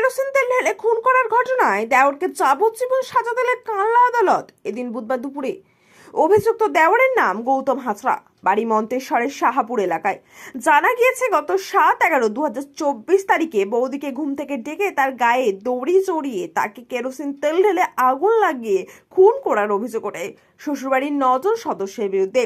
Kerosene তেল ঢেলে খুন করার ঘটনায় দেওরকে যাবজ্জীবন সাজা দিলেন কানলা আদালত। এদিন বুধবার দুপুরে। অভিযুক্ত দেওরের নাম গৌতম হাজরা, বাড়ি মন্তেশ্বরের শাহাপুর এলাকায়। জানা গিয়েছে, গত সাত এগারো দু তারিখে বৌদিকে ঘুম থেকে ডেকে তার গায়ে দড়ি জড়িয়ে তাকে কেরোসিন তেল ঢেলে আগুন লাগিয়ে খুন করার অভিযোগ ওঠে। শ্বশুরবাড়ির নজন সদস্যের বিরুদ্ধে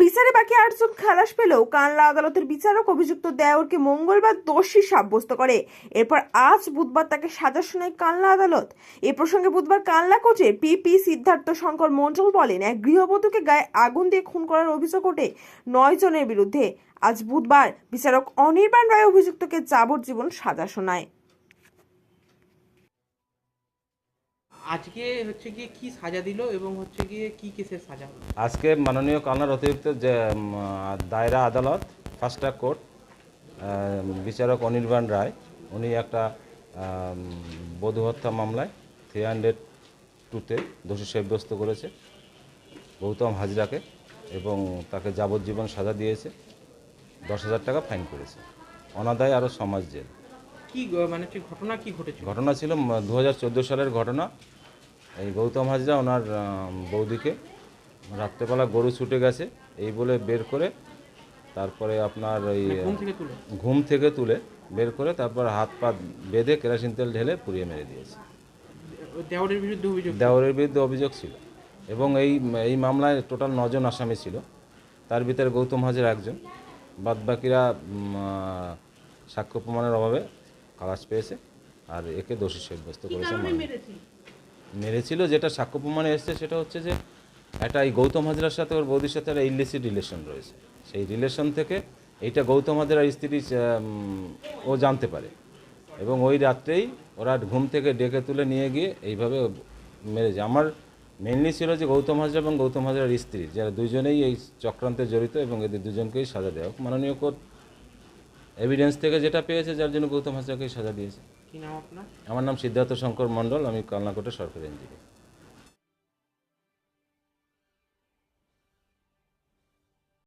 বিচারে বাকি আটজন খালাস পেলেও কানলা আদালতের বিচারক অভিযুক্ত দেওরকে মঙ্গলবার দোষী সাব্যস্ত করে। এরপর আজ বুধবার তাকে সাজা শোনায় কানলা আদালত। এ প্রসঙ্গে বুধবার কানলা কোচের পিপি সিদ্ধার্থ শঙ্কর মণ্ডল বলেন, এক গৃহবধূকে গায়ে আগুন দিয়ে খুন করার অভিযোগ ওঠে নয় জনের বিরুদ্ধে। আজ বুধবার বিচারক অনির্বাণ রায় অভিযুক্তকে যাবজ্জীবন সাজা শোনায়। আজকে হচ্ছে গিয়ে কি সাজা দিল এবং হচ্ছে গিয়ে কি কেসের সাজা হলো? আজকে মাননীয় কালনার অতিরিক্ত যে দায়রা আদালত ফার্স্ট ট্র্যাক কোর্ট বিচারক অনির্বাণ রায় উনি একটা আম, বধূ হত্যা মামলায় থ্রি হান্ড্রেড টুতে দোষী সাব্যস্ত করেছে গৌতম হাজরাকে এবং তাকে যাবজ্জীবন সাজা দিয়েছে দশ হাজার টাকা ফাইন করেছে। অনাদায় আরও সমাজ জেল। কি মানে ঘটনা কি ঘটেছে ঘটনা ছিল দু হাজার চোদ্দ সালের ঘটনা। এই গৌতম হাজরা ওনার বৌদিকে। রাত্রেবেলা গরু ছুটে গেছে এই বলে বের করে তারপরে আপনার ওই মানে ঘুম থেকে তুলে? বের করে তারপর হাত পা বেঁধে কেরাসিন তেল ঢেলে পুড়িয়ে মেরে দিয়েছে। দেওয়ারের বিরুদ্ধে অভিযোগ দেওরের বিরুদ্ধে অভিযোগ ছিল। এবং এই এই মামলায় টোটাল নজন আসামি ছিল। তার ভিতরে গৌতম হাজার একজন। বাদবাকিরা সাক্ষ্য প্রমাণের অভাবে খালাস পেয়েছে। আর একে দোষী সাব্যস্ত করেছে মামলা। মেরেছিল, যেটা সাক্ষ্য প্রমাণে এসছে, সেটা হচ্ছে যে একটা এই গৌতম হাজরার সাথে ওর বৌদির সাথে একটা ইলিসিট রিলেশন রয়েছে। সেই রিলেশন থেকে এইটা গৌতম হাজরার স্ত্রী ও জানতে পারে। এবং ওই রাত্রেই ওরা ঘুম থেকে ডেকে তুলে নিয়ে গিয়ে এইভাবে মেরেছে আমার মেনলি ছিল যে গৌতম হাজরা এবং গৌতম হাজরার স্ত্রী, যারা দুজনেই এই চক্রান্তে জড়িত এবং এদের দুজনকেই সাজা দেওয়া মাননীয় কোর্ট এভিডেন্স থেকে যেটা পেয়েছে, যার জন্য গৌতম হাজরাকেই সাজা দিয়েছে। আমার নাম সিদ্ধার্থ শঙ্কর মণ্ডল আমি কালনাকোটের সরকারি ইঞ্জিনিয়ার